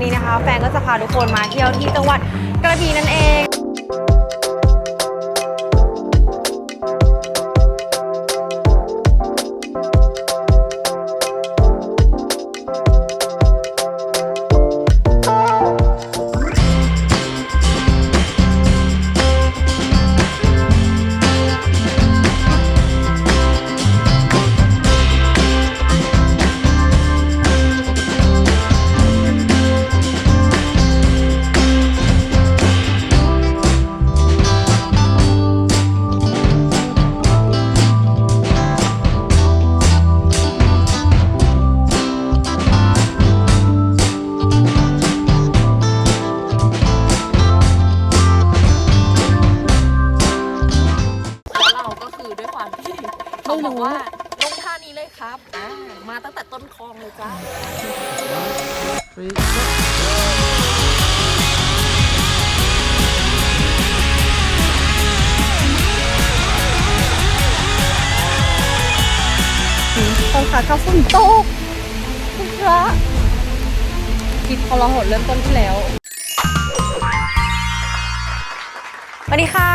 วันนี้นะคะ แฟนก็จะพาทุกคนมาเที่ยวที่จังหวัดกระบี่นั่นเอง นขากลับฝนตกคุณพระคิดพอเราหดเริ่มต้นที่แล้วสวัสดีค่ะ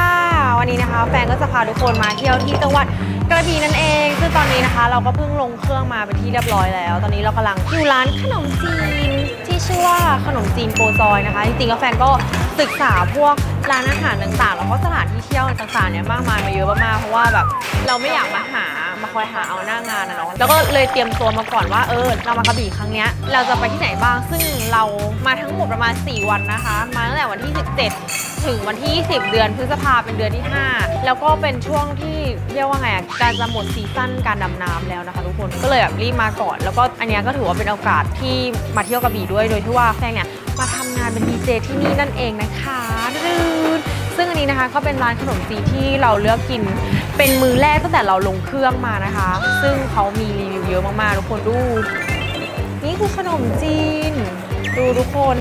วันนี้นะคะแฟนก็จะพาทุกคนมาเที่ยวที่จังหวัดกระบี่นั่นเองซึ่งตอนนี้นะคะ เราก็เพิ่งลงเครื่องมาเป็นที่เรียบร้อยแล้ว ตอนนี้เรากำลังอยู่ร้านขนมจีนที่ชื่อว่าขนมจีนโกซอยนะคะจริงๆแล้วแฟนก็ศึกษาพวก ร้านอาหารต่างๆแล้วก็สถานที่เที่ยวต่างๆเนี่ยมากมายมาเยอะมากๆเพราะว่าแบบเราไม่อยากมาหามาคอยหาเอาหน้างานนะเนาะแล้วก็เลยเตรียมตัวมาก่อนว่าเออเรามากระบี่ครั้งเนี้ยเราจะไปที่ไหนบ้าง ซึ่งเรามาทั้งหมดประมาณ 4 วันนะคะ มาตั้งแต่วันที่ 17 ถึงวันที่ 20 เดือนพฤษภาเป็นเดือนที่ 5 แล้วก็เป็นช่วงที่เรียกว่าไงอะการจะหมดซีซั่นการดำน้ำแล้วนะคะทุกคนก็เลยแบบรีบมาก่อน แล้วก็อันนี้ก็ถือว่าเป็นโอกาสที่มาเที่ยวกระบี่ด้วยโดยที่ว่าแฟนเนี่ย มาทำงานเป็นดีเจที่นี่นั่นเองนะคะดืนซึ่งอันนี้นะคะก็เป็นร้านขนมจีนที่เราเลือกกินเป็นมือแรกตั้งแต่เราลงเครื่องมานะคะ ซึ่งเขามีรีวิวเยอะมากๆทุกคนดู นี่คือขนมจีน ดูทุกคน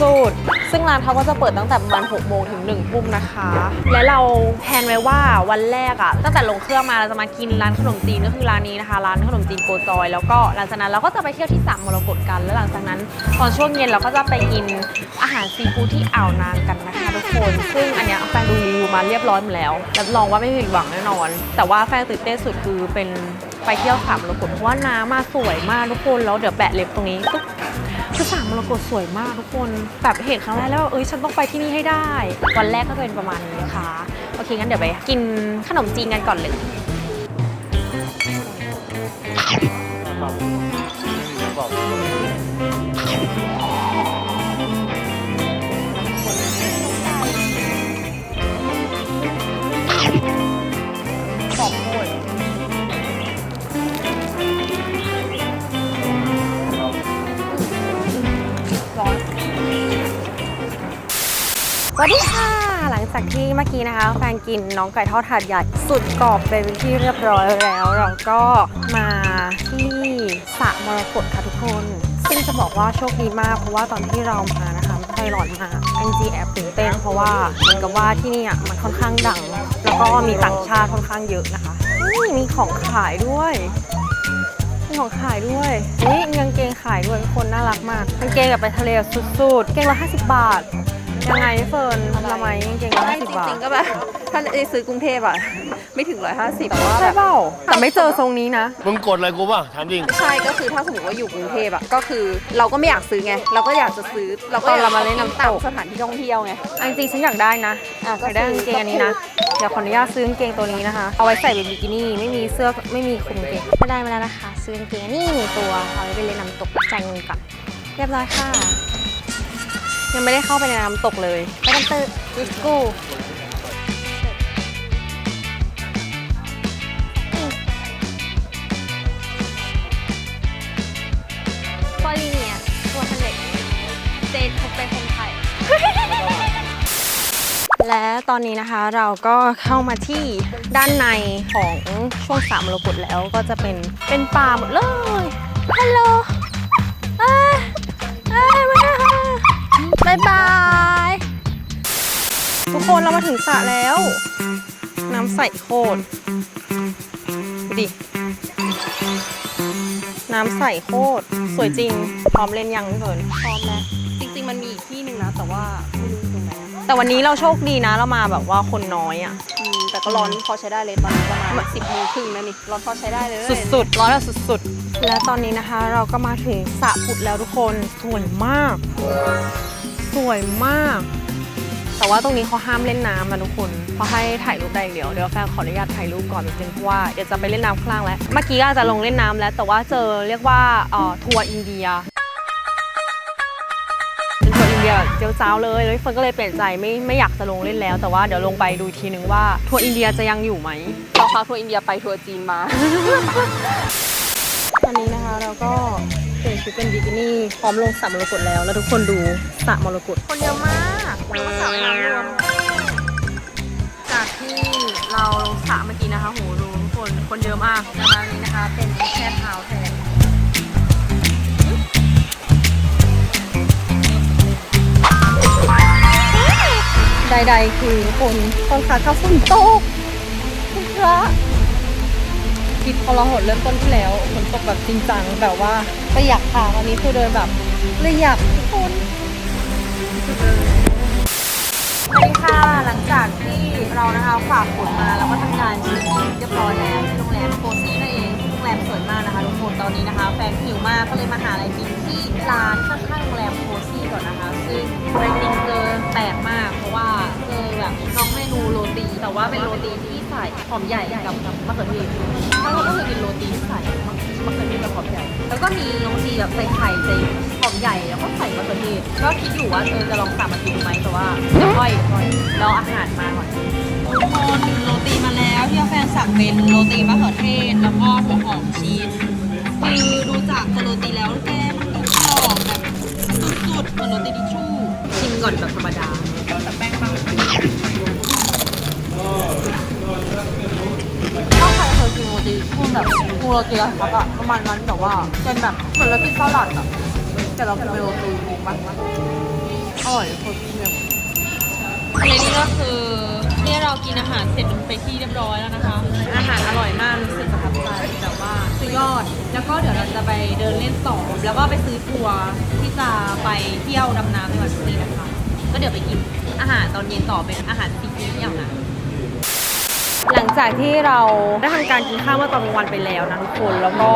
สุดๆ ซึ่งร้านเขาก็จะเปิดตั้งแต่ประมาณ6โมงถึง1ทุ่มนะคะ และเราแพลนไว้ว่าวันแรกอะตั้งแต่ลงเครื่องมาเราจะมากินร้านขนมจีนก็คือร้านนี้นะคะ ร้านขนมจีนโกจอย แล้วก็หลังจากนั้นเราก็จะไปเที่ยวที่สามมรกตกัน แล้วหลังจากนั้นตอนช่วงเย็นเราก็จะไปกินอาหารซีฟู้ดที่อ่าวนางกันนะคะทุกคน ซึ่งอันเนี้ยแฟนดูรีวิวมาเรียบร้อยหมดแล้วรับรองว่าไม่ผิดหวังแน่นอน แต่ว่าแฟนตื่นเต้นสุดคือเป็นไปเที่ยวสามมรกตเพราะว่าน้ำมาสวยมากทุกคนแล้วเดี๋ยวแปะเล็บตรงนี้ปึ๊บ คือสามมรกตสวยมากทุกคนแบบเห็นครั้งแรกแล้วเอ้ยฉันต้องไปที่นี่ให้ได้ วันแรกก็จะเป็นประมาณนี้นะคะโอเคงั้นเดี๋ยวไปกินขนมจีนกันก่อนเลยหอ วัสดีค่ะ หลังจากที่เมื่อกี้นะคะ แฟนกินน้องไก่ทอดถาดใหญ่สุดกรอบไปเป็นที่เรียบร้อยแล้ว เราก็มาที่สระมรกตค่ะทุกคน ซึ่งจะบอกว่าโชคดีมาก เพราะว่าตอนที่เรามานะคะไม่ค่อยร้อนมากจริงๆแอบตื่นเต้นเพราะว่าเหมือนกับว่าที่นี่อะมันค่อนข้างดัง แล้วก็มีต่างชาติค่อนข้างเยอะนะคะนี่มีของขายด้วยมีของขายด้วยนี่กางเกงขายด้วยทุกคนน่ารักมากกางเกงแบบไปทะเลสุดๆเกงละ50 บาท ยังไงพี่เฟิร์นทำไมกางเกงละไม่50จบาทริงๆก็แบบถ้าได้ซื้อกรุงเทพอะไม่ถึง 150แต่ว่าแบใช่บเปล่าแต่ไม่เจอทรงนี้นะ มึงกดอะไรกูป่ะถามจริง ใช่ก็คือถ้าสมมติว่าอยู่กรุงเทพอะก็คือเราก็ไม่อยากซื้อไง เราก็อยากจะซื้อเราก็อยากตอนเรามาเล่นน้ำตก ตามสถานที่ท่องเที่ยวไง อันจริงๆฉันอยากได้นะอะอยากได้กางเกงอันนี้นะเดี๋ยวขออนุญาตซื้อกางเกงตัวนี้นะคะ เอาไว้ใส่เป็นบิกินี่ไม่มีเสื้อไม่มีคลุมกางเกงก็ได้มาแล้วนะคะ ซื้อกางเกงนี่ตัวเอาไว้ไปเล่นน้ำตกจ่ายเงินก่อนเรียบร้อยค่ะ ยังไม่ได้เข้าไปในน้ำตกเลยไปกันเตอร์ let's go ฟอลีเนียตัวทันเลเจนเขาเป็นคนไทย และตอนนี้นะคะเราก็เข้ามาที่ด้านในของช่วงสามมรกตแล้วก็จะเป็นเป็นป่าหมดเลย ฮัลโหล บ๊ายบาย ทุกคนเรามาถึงสระแล้ว น้ำใสโคตรดูดิ น้ำใสโคตรสวยจริง พร้อมเล่นยังพี่เฟิร์นพร้อมแล้วจริง ๆ มันมีอีกที่หนึ่งนะ แต่ว่าไม่รู้ตรงไหนอะแต่วันนี้เราโชคดีนะเรามาแบบว่าคนน้อยอะ อืมแต่ก็ร้อนพอใช้ได้เลยตอนนี้ประมาณสิบโมงครึ่งแล้วนี่ร้อนพอใช้ได้เลยสุดๆ ร้อนแบบสุดๆ และตอนนี้นะคะเราก็มาถึงสระผุดแล้วทุกคน สวยมาก สวยมาก แต่ว่าตรงนี้เขาห้ามเล่นน้ำนะทุกคนเขาให้ถ่ายรูปได้อย่างเดียว เดี๋ยวแฟนขออนุญาตถ่ายรูปก่อนนิดนึงเพราะว่าเดี๋ยวจะไปเล่นน้ำข้างล่างแล้ว เมื่อกี้อาจจะลงเล่นน้ำแล้ว แต่ว่าเจอเรียกว่าเอ่อทัวร์อินเดียเป็นทัวร์อินเดียแบบเจียวจ้าวเลยแล้วเฟิร์นก็เลยเปลี่ยนใจไม่ไม่อยากจะลงเล่นแล้ว แต่ว่าเดี๋ยวลงไปดูอีกทีนึงว่าทัวร์อินเดียจะยังอยู่ไหมเราพาทัวร์อินเดียไปทัวร์จีนมา ตอนนี้นะคะเราก็เปลี่ยนชุดเป็นบิกินี่พร้อมลงสระมรกตแล้ว แล้วทุกคนดูสระมรกตคนเยอะมากสระว่ายน้ำรวมจากที่เราลงสระเมื่อกี้นะคะโหดูทุกคนคนเยอะมากแล้วตอนนี้นะคะเป็นแค่เท้าแทนใดๆคือทุกคนตอนขาเข้าฝนตกคุณพระ คิดพอเราหดเริ่มต้นที่แล้วฝนตกแบบจริงจังแบบว่าประหยัดค่ะวันนี้คือเดินแบบประหยัดทุกคนสวัสดีค่ะหลังจากที่เรานะคะฝากฝนมาแล้วก็ทำงานเช็คอินเรียบร้อยแล้วที่โรงแรมโคซี่นั่นเองโรงแรมสวยมากนะคะทุกคนตอนนี้นะคะ แฟนหิวมากก็เลยมาหาอะไรกินที่ร้านข้างๆโรงแรมโคซี่ก่อนนะคะ ซึ่งเรตติ้งเจอแปลกมาก เพราะว่าเจอแบบน้องเมนูโรตี แต่ว่าเป็นโรตีที่ใส่หอมใหญ่กับมะเขือเทศถ้าเราก็คือเป็นโรตีที่ใส่มะเขือเทศกับหอมใหญ่ แล้วก็มีโรตีแบบใส่ไข่ใส่หอมใหญ่แล้วก็ใส่มะเขือเทศก็คิดอยู่ว่าเธอจะลองสั่งมากินดูไหมแต่ว่าเดี๋ยวค่อยค่อยรออาหารมาก่อนทุกคนโรตีมาแล้วที่แฟนสั่งเป็นโรตีมะเขือเทศแล้วก็หัวหอมชีสคือดูจากตัวโรตีแล้วแกมันดูกรอบแบบสุดๆเหมือนโรตีทิชชู่ชิมก่อนแบบธรรมดา คยกินโรตีพูดแบบพูโรตีอะครับอะประมาณนั้นแต่ว่าเป็นแบบเหมือนโรตีสลัดอะแต่เราเป็นโรตีถูกปะอร่อยโคตรเยี่ยและนี่ก็คือเนี่ยเรากินอาหารเสร็จไปที่เรียบร้อยแล้วนะคะ อาหารอร่อยมากรู้สึกประทับใจแบบว่าสุดยอด แล้วก็เดี๋ยวเราจะไปเดินเล่นต่อแล้วก็ไปซื้อทัวร์ที่จะไปเที่ยวดำน้ำในวันพรุ่งนี้นะคะ ก็เดี๋ยวไปกินอาหารตอนเย็นต่อเป็นอาหารซีฟู้ดที่อ่าวน้ำหลัง จากที่เราได้ทำการกินข้าวเมื่อตอนกลางวันไปแล้วนะทุกคนแล้วก็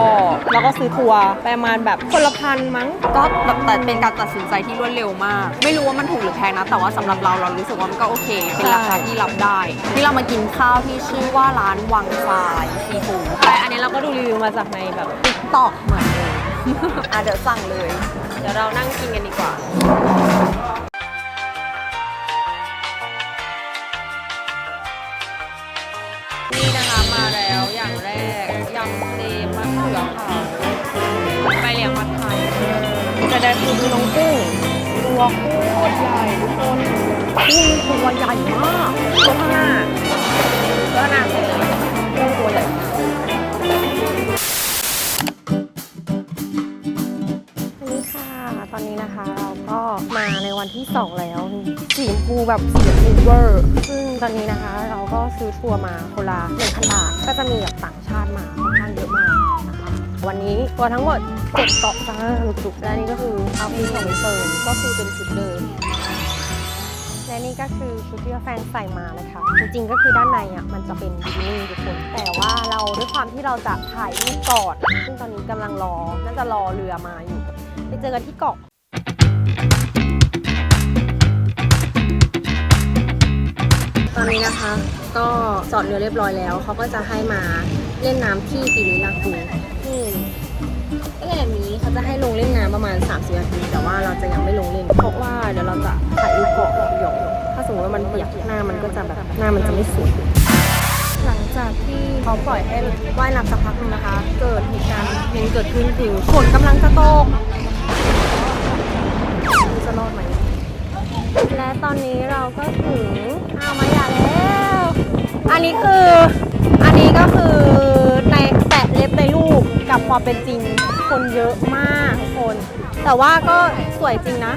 เราก็ซื้อทัวร์ไปประมาณแบบคนละพันมั้ง ก็แบบแต่เป็นการตัดสินใจที่รวดเร็วมาก ไม่รู้ว่ามันถูกหรือแพงนะ แต่ว่าสำหรับเราเรารู้สึกว่ามันก็โอเค เป็นราคาที่รับได้ที่เรามากินข้าวที่ชื่อว่าร้านวังทรายซีฟู้ดใช่อันนี้เราก็ดูรีวิวมาจากในแบบติ๊กตอกเหมือนเลยอะเดี๋ยวสั่งเลย เดี๋ยวเรานั่งกินกันดีกว่า มาแล้วอย่างแรกยำเจมะเขือเผาไปเลี้ยงผัดไทยจะได้คือดูน้องกุ้งตัวโคตรใหญ่ทุกคนกุ้งตัวใหญ่มากตัวข้างหน้าตัวหน้าเลยกุ้งตัวใหญ่มากสวัสดีค่ะตอนนี้นะคะเราก็มาในวันที่ 2 แล้ว สีชมพูแบบสีชมพูเวอร์ซึ่งตอนนี้นะคะ เราก็ซื้อทัวร์มาคนละหนึ่งพันบาทก็จะมีแบบต่างชาติมาค่อนข้างเยอะมากนะคะวันนี้ทัวร์ทั้งหมดเจ็ดเกาะจ้าจุกๆและนี่ก็คือเอาพีของวิเฟิร์นก็คือเป็นชุดเดิมและนี่ก็คือชุดที่แฟนใส่มานะคะ จริงๆก็คือด้านในอะมันจะเป็นบิกินี่ทุกคน แต่ว่าเราด้วยความที่เราจะถ่ายรูปก่อน ซึ่งตอนนี้กำลังรอ น่าจะรอเรือมาอยู่ ไปเจอกันที่เกาะ อนนี้นะคะ ก็จอดเรือเรียบร้อยแล้ว เขาก็จะให้มาเล่นน้ำที่ปีนี้ลากูนี่ก็เลยแบบนี้เขาจะให้ลงเล่นน้ำประมาณ 30นาที แต่ว่าเราจะยังไม่ลงเล่น เพราะว่าเดี๋ยวเราจะถ่ายรูปเกาะเดี๋ยวถ้าสมมติว่ามันเปียกหน้ามันก็จะแบบหน้ามันจะไม่สวยหลังจากที่เขาปล่อยให้ว่ายน้ำสักพักหนึงนะคะ เกิดเหตุการณ์หนึงเกิดขึ้นคือฝนกำลังจะตกจะรอดไหม และตอนนี้เราก็ถึงอ้าวมาอย่าแล้ว อันนี้คือ อันนี้ก็คือในแปะเล็บในรูปกับความเป็นจริง คนเยอะมากทุกคน แต่ว่าก็สวยจริงนะ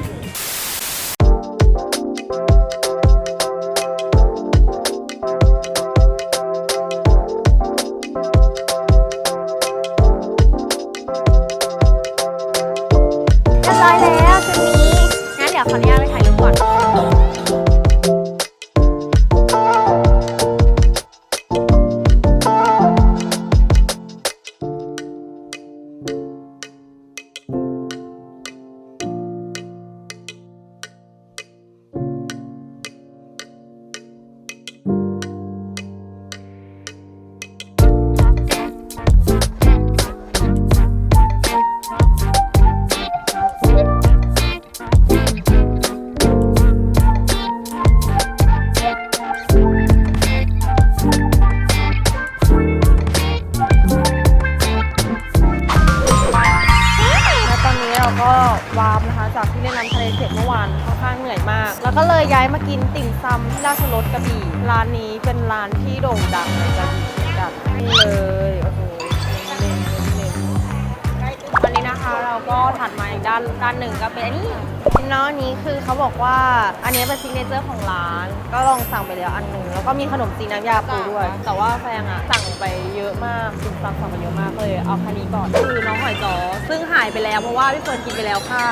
เป็นซิกเนเจอร์ของร้าน ก็ลองสั่งไปแล้วอันหนึ่งแล้วก็มีขนมจีนน้ำยาปูด้วย แต่ว่าแฟงอะสั่งไปเยอะมากติ่มซำสั่งไปเยอะมากเลยเอาคันนี้ก่อนคือน้องหอยจอซึ่งหายไปแล้วเพราะว่าพี่เฟิร์นกินไปแล้วค่ะ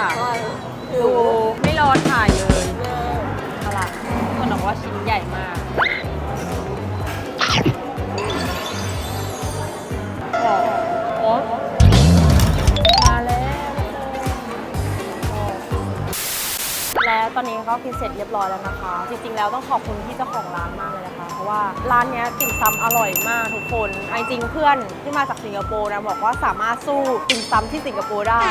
ดูไม่รอถ่ายเลยเอาล่ะคนบอกว่าชิ้นใหญ่มากโอ้ แล้วตอนนี้ก็กินเสร็จเรียบร้อยแล้วนะคะ จริงๆแล้วต้องขอบคุณที่เจ้าของร้านมากเลยนะคะ เพราะว่าร้านนี้ติ่มซำอร่อยมากทุกคนเอจริงเพื่อนที่มาจากสิงคโปร์นะบอกว่าสามารถสู้ติ่มซำที่สิงคโปร์ได้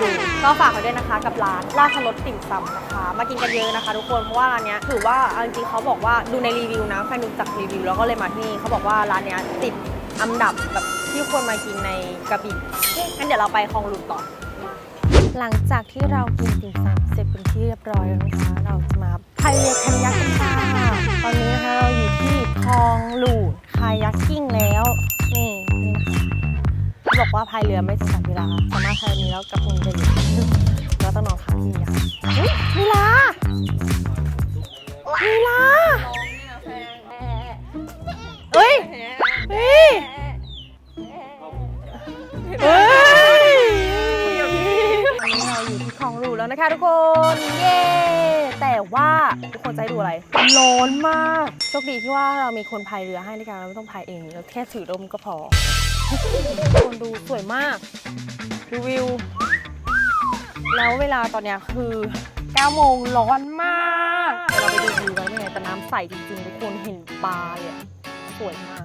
ดูก็ฝากไว้ด้วยนะคะกับร้านราชรสติ่มซำนะคะ มากินกันเยอะนะคะ ทุกคนเพราะว่าร้านนี้ถือว่าจริงๆเขาบอกว่าดูในรีวิวนะแฟนดูจากรีวิวแล้วก็เลยมาที่นี่เขาบอกว่าร้านนี้ติดอันดับแบบที่ควรมากินในกระบี่งั้นเดี๋ยวเราไปคลองหลุดต่อ หลังจากที่เรากินติ่มซำเสร็จเป็นที่เรียบร้อยแล้วนะคะ เราจะมาพายเรือคันยักกันค่ะตอนนี้นะคะเราอยู่ที่คลองหลูดคายักกิ้งแล้วนี่นี่นะคะเขาบอกว่าพายเรือไม่จำกัดเวลาสามารถพายนี้แล้วกับเงินได้เลยเราต้องนอนค้างที่นี่ะคะเฮ้ยมีลามีลาเฮ้ยเฮ้ยเฮ้ย แล้วนะคะทุกคน เย้ แต่ว่าทุกคนให้ดูอะไร ร้อนมาก โชคดีที่ว่าเรามีคนพายเรือให้ในการเราไม่ต้องพายเองเราแค่ถือร่มก็พอทุกคนดูสวยมากดูวิว แล้วเวลาตอนเนี้ยคือ9โมงร้อนมากเดี๋ยวเราไปดูวิวไว้ยังไงแต่น้ำใสจริงๆทุกคนเห็นปลาเลยอะสวยมาก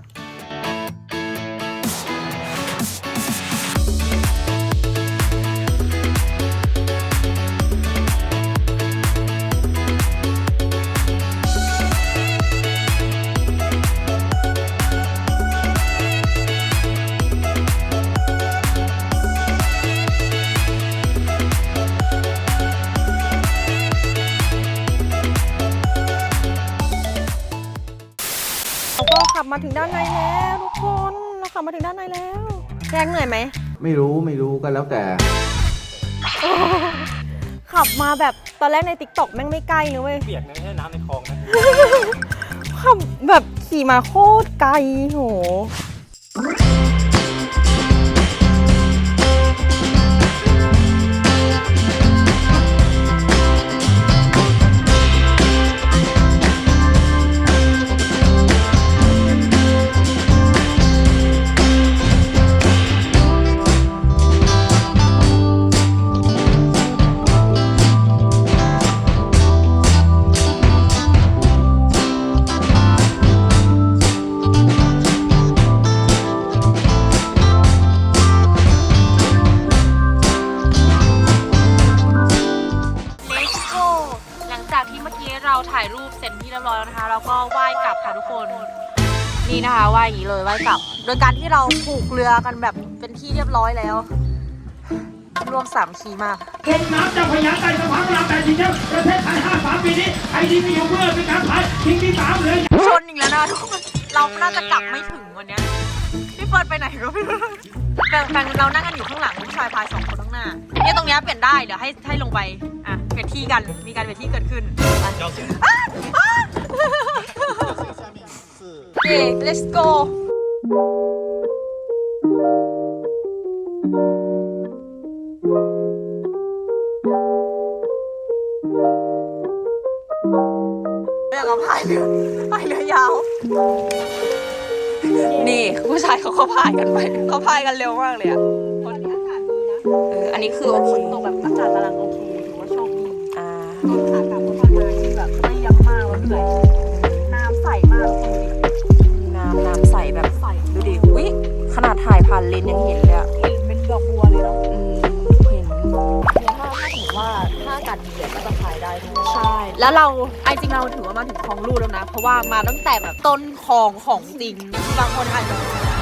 เราก็ขับมาถึงด้านในแล้วทุกคนเราขับมาถึงด้านในแล้วแรงเหนื่อยไหมไม่รู้ไม่รู้ก็แล้วแต่ ขับมาแบบตอนแรกในติ๊กต็อกแม่งไม่ใกล้นะเว้ยเปียกนะไม่ใช่น้ำในคลองนะขับแบบขี่มาโคตรไกลโห ว้อย่างนี้เลยไหว้กลับ โดยการที่เราผูกเรือกันแบบเป็นที่เรียบร้อยแล้ว รวมสามคีมากลงน้ำเจ้าพระยาใต้สะพานพระรามแปดชิงแชมป์ประเทศไทย5 3ปีนี้ไทยดีมีอยู่เพื่อเป็นการพายชิงที่สามเลยชนอีกแล้วนะทุกคนเราน่าจะกลับไม่ถึงวันเนี้ยพี่เฟิร์นไปไหนก็ไม่รู้แฟนแฟนเรานั่งกันอยู่ข้างหลังผู้ชายพายสองคนข้างหน้าเนี่ยตรงเนี้ยเปลี่ยนได้เดี๋ยวให้ให้ลงไปอะเปลี่ยนที่กันมีการเปลี่ยนที่เกิดขึ้นไปโอ เรื่องเราพายเรืพายเรือยาว นี่ผู้ชายเขาก็พายกันไปเขาพายกันเร็วมากเลยอะคนนี้อากาศดีนะเอออันนี้คือฝนตกแบบอากาศกำลังโอเคถือว่าโชคดีอ่าอากาศประมาณที่แบบไม่เยอะมากแล้วเหนื่อย ยขนาดถ่ายผ่านเลนส์ยังเห็นเลยอะเห็นเป็นดอกบัวเลยเนาะอืมเห็นถ้าถ้าถือว่าถ้าอากาศดีก็จะพายได้ด้วยใช่ แล้วเราไอจริงเราถือว่ามาถึงคลองลูกแล้วนะ เพราะว่ามาตั้งแต่แบบต้นคลองของจริงบางคนอาจจะ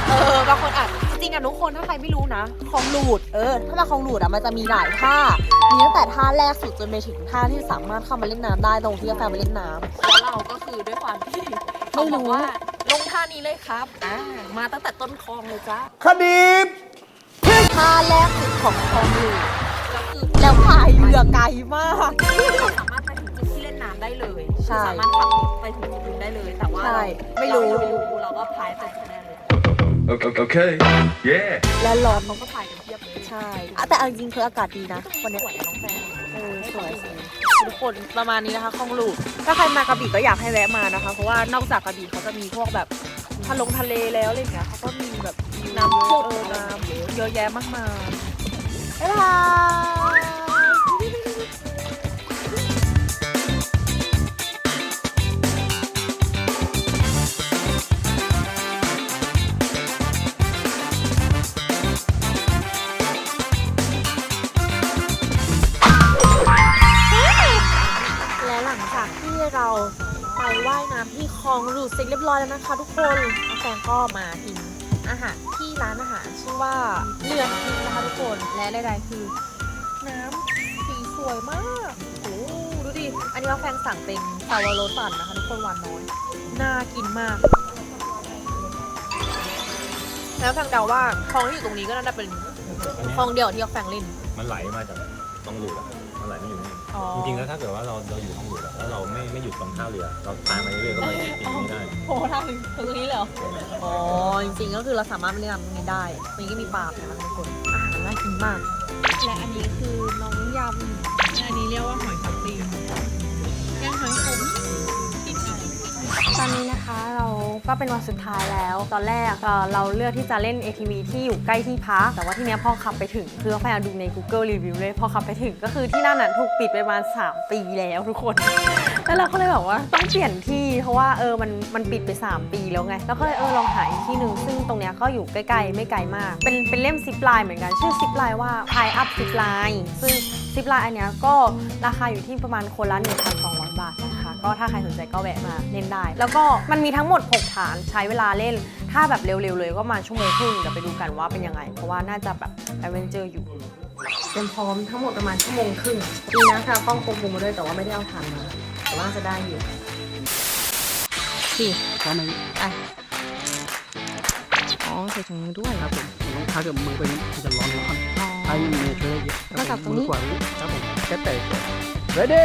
เออบางคนอาจจริงๆอะทุกคนถ้าใครไม่รู้นะคลองลูดเออ ถ้ามาคลองลูดอะมันจะมีหลายท่ามีตั้งแต่ท่าแรกสุดจนไปถึงท่าที่สามารถเข้ามาเล่นน้ำได้ตรงที่กาแฟมาเล่นน้ำแล้วเราก็คือด้วยความที่เขาบอกว่า ลงท่านี้เลยครับอ่ามาตั้งแต่ต้นคลองเลยจ้าคดีท่าแรกสุดของคลองลูดแล้วคือแล้วพายเรือไกลมาก เราสามารถไปถึงจุดที่เล่นน้ำได้เลยใช่สามารถขับรถไปถึงจุดนู้นได้เลย แต่ว่าใช่ไม่รู้เราก็พายไปแค่นั้นเลย Okay. Yeah. และร้อนมันก็ถ่ายกันเทียบเลยใช่อะแต่เอาจริงๆคืออากาศดีนะ วันเนี้ย สวยอะน้องแฟนเอสวยทุกคนประมาณนี้นะคะคลองลูกถ้าใครมากระบี่ก็อยากให้แวะมานะคะ เพราะว่านอกจากกระบี่เขาจะมีพวกแบบทะลงทะเลแล้วอะไรอย่างเงี้ยเขาก็มีแบบน้ำพุเออน้ำเยอะแยะมากมายบ๊ายบายายน้ำที่คลองลูดเสร็จเรียบร้อยแล้วนะคะทุกคนน้องแฟนก็มากินอาหารที่ร้านอาหารชื่อว่าเรือนทิพย์นะคะทุกคน และใดๆคือ น้ำสีสวยมากโอ้ดูดิ อันนี้ว่าแฟนสั่งเป็นซาวาโรตันนะคะทุกคนหวานน้อย น่ากินมาก แล้วแฟนเดาว่าคลองที่อยู่ตรงนี้ก็น่าจะเป็นคลองเดียวที่แฟนเล่น มันไหลมาจากต้องหลุดอะ มันไหลมาอยู่นี่อ๋อ จริงๆแล้วถ้าเกิดว่าเราเราอยู่ต้องหลุดอะแล้วเราไม่ไม่หยุดตรงท่าเรือ เราตามไปเรื่อยๆก็ไปกินไม่ได้ โอ้ทางถึงตรงนี้เลยเหรอ อ๋อ จริงๆ ก็คือเราสามารถมาเล่นน้ำตรงนี้ได้ตรงนี้ก็มีปลานะคะทุกคนอาหารน่ากินมาก และอันนี้คือน้องยำอันนี้เรียกว่าหอยสับปีย่างหอยขม ตอนนี้นะคะเราก็เป็นวันสุดท้ายแล้ว ตอนแรกเราเลือกที่จะเล่น ATV ที่อยู่ใกล้ที่พัก แต่ว่าที่นี้พอขับไปถึงคือแฟนดูใน Google Review เลย พอขับไปถึงก็คือที่นั่นน่ะถูกปิดไปประมาณ 3 ปีแล้วทุกคนแล้วเราก็เลยแบบว่าต้องเปลี่ยนที่เพราะว่าเออมันมันปิดไป 3 ปีแล้วไง แล้วก็เลยเออลองหาอีกที่หนึ่งซึ่งตรงเนี้ยก็อยู่ใกล้ๆ ไม่ไกลมาก เป็นเป็นเล่มซิปไลน์เหมือนกันชื่อซิปไลน์ว่า Tie Up Zip Line ซึ่งซิปไลน์อันเนี้ยก็ราคาอยู่ที่ประมาณคนละ1,200บาทนะคะ ก็ถ้าใครสนใจก็แวะมาเล่นได้ แล้วก็มันมีทั้งหมด 6 ฐานใช้เวลาเล่น ถ้าแบบเร็วๆเลยก็ประมาณชั่วโมงครึ่งเดี๋ยวไปดูกันว่าเป็นยังไง เพราะว่าน่าจะแบบแอดเวนเจอร์อยู่เต็มพร้อมทั้งหมดประมาณชั่วโมงครึ่งดีนะค่ะกล้องโคมมาด้วยแต่ว่าไม่ได้เอาถ่านมาแต่ว่าจะได้อยู่สี่พร้อมไหมไปอ๋อใส่ถุงมือด้วยครับผมผมต้องพักกับมือไปนี้มันจะร้อนร้อนอ๋อใช้มือช่วยได้เยอะคก็จับตรงนี้ มือกว่านี้ครับผมแค่เตะ ready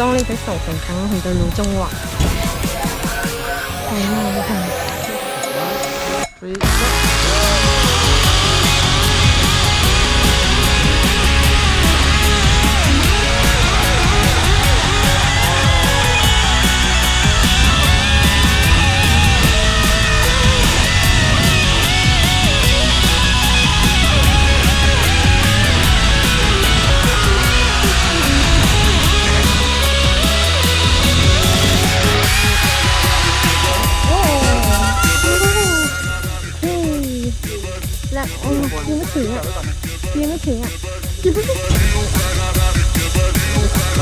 ต้องเล่นไปสองสามครั้งถึงจะรู้จังหวะไปมาเลยค่ะ ถึงอะยังไม่ถึงอะ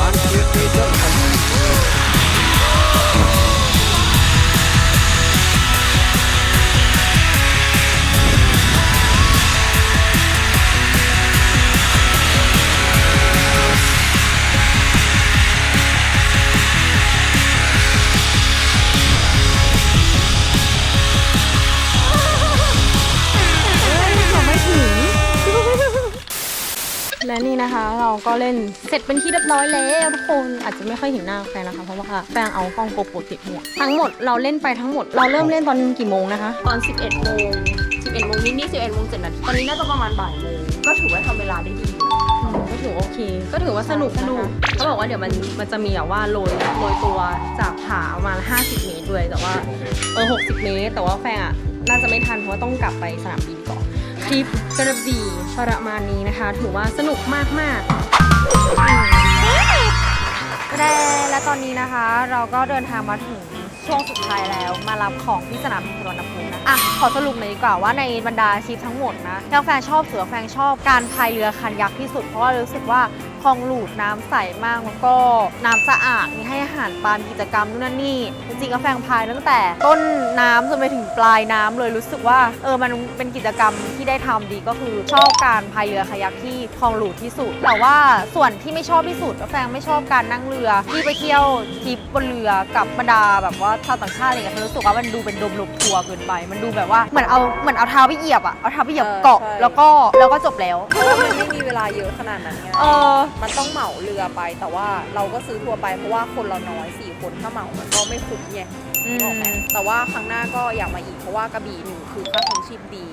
one two และนี่นะคะ เราก็เล่นเสร็จเป็นที่เรียบร้อยแล้วทุกคนอาจจะไม่ค่อยเห็นหน้าแฟนนะคะเพราะว่าแฟนเอากล้องโกโปรติดหัวทั้งหมดเราเล่นไปทั้งหมดเราเริ่มเล่นตอนกี่โมงนะคะ ตอน 11โมง11โมงนิดๆ11โมง7นาทีตอนนี้น่าจะประมาณบ่ายโมงก็ถือว่าทำเวลาได้ดีอยู่ก็ถือโอเค ก็ถือว่าสนุกสนุกนะคะเขาบอกว่าเดี๋ยวมันมันจะมีแบบว่าโรยโรยตัวจากผาประมาณ50 เมตรด้วยแต่ว่าเออ60 เมตร แต่ว่าแฟนอะน่าจะไม่ทันเพราะว่าต้องกลับไปสนามบินก่อน ทริปกระบี่ประมาณนี้นะคะ ถือว่าสนุกมากมากๆแต่และตอนนี้นะคะ เราก็เดินทางมาถึงช่วงสุดท้ายแล้ว มารับของที่สนามบินสุวรรณภูมินะอะขอสรุปหน่อยดีกว่าว่าในบรรดาทริปทั้งหมดนะแล้วแฟนชอบเสือแฟนชอบการพายเรือคันยักษ์ที่สุดเพราะว่ารู้สึกว่า คลองหลูดน้ำใสมากแล้วก็น้ำสะอาดมีให้อาหารปลามีกิจกรรมนู่นนั่นนี่จริงๆก็แฟนพายตั้งแต่ต้นน้ำจนไปถึงปลายน้ำเลยรู้สึกว่าเออมันเป็นกิจกรรมที่ได้ทำดีก็คือชอบการพายเรือคายักที่คลองหลูดที่สุด แต่ว่าส่วนที่ไม่ชอบที่สุดก็แฟนไม่ชอบการนั่งเรือที่ไปเที่ยวทริปบนเรือกับบรรดาแบบว่าชาวต่างชาติอะไรเงี้ยฉันรู้สึกว่ามันดูเป็นดมลมทัวร์เกินไป มันดูแบบว่าเหมือนเอาเหมือนเอาเท้าไปเหยียบอะเอาเท้าไปเหยียบเกาะแล้วก็แล้วก็จบแล้วเพราะว่ามันไม่มีเวลาเยอะขนาดนั้นไงเออมันต้องเหมาเรือไป แต่ว่าเราก็ซื้อทัวร์ไปเพราะว่าคนเราน้อยสี่คนถ้าเหมามันก็ไม่คุ้มไงอืนึกออกไหมมแต่ว่าครั้งหน้าก็อยากมาอีกเพราะว่ากระบี่หนึ่งคือค่าครองชีพดี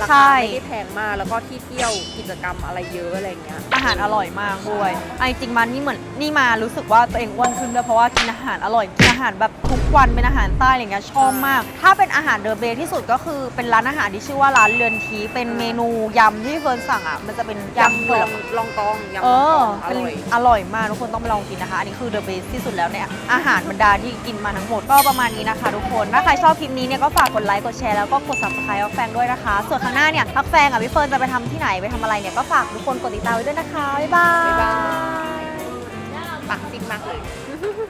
ราใช่ คาไม่ได้แพงมากแล้วก็ที่เที่ยวกิจกรรมอะไรเยอะอะไรเงี้ย อาหารอร่อยมากด้วยไอะจริงๆมันนี่เหมือนนี่มารู้สึกว่าตัวเองอ้วนขึ้นด้วยเพราะว่ากินอาหารอร่อยกิน อาหารแบบทุกวันเป็นอาหารใต้อะไรเงี้ยชอบมาก ถ้าเป็นอาหารเดอะเบที่สุดก็คือเป็นร้านอาหารที่ชื่อว่าร้านเรือนทีเป็นเมนูยำที่เฟิร์นสั่งอะมันจะเป็นยำผยำลลองไม้ ลองกองยำเอลองอกองอเป็นร่อย อร่อยมากทุกคนต้องไปลองกินนะคะ อันนี้คือเดอะเบสที่สุดแล้วเนี่ย อาหารบรรดาที่กินมาทั้งหมดก็ประมาณนี้นะคะ ทุกคน ถ้าใครชอบคลิปนี้เนี่ยก็ฝากกดไลค์ กดแชร์แล้วก็กด subscribe พักแฟงด้วยนะคะ ส่วนข้างหน้าเนี่ยพักแฟงกับพี่เฟิร์นจะไปทำที่ไหนไปทำอะไรเนี่ยก็ฝากทุกคนกดติดตามไว้ด้วยนะคะ บ๊ายบาย บ๊ายบายปากซิกมากเลย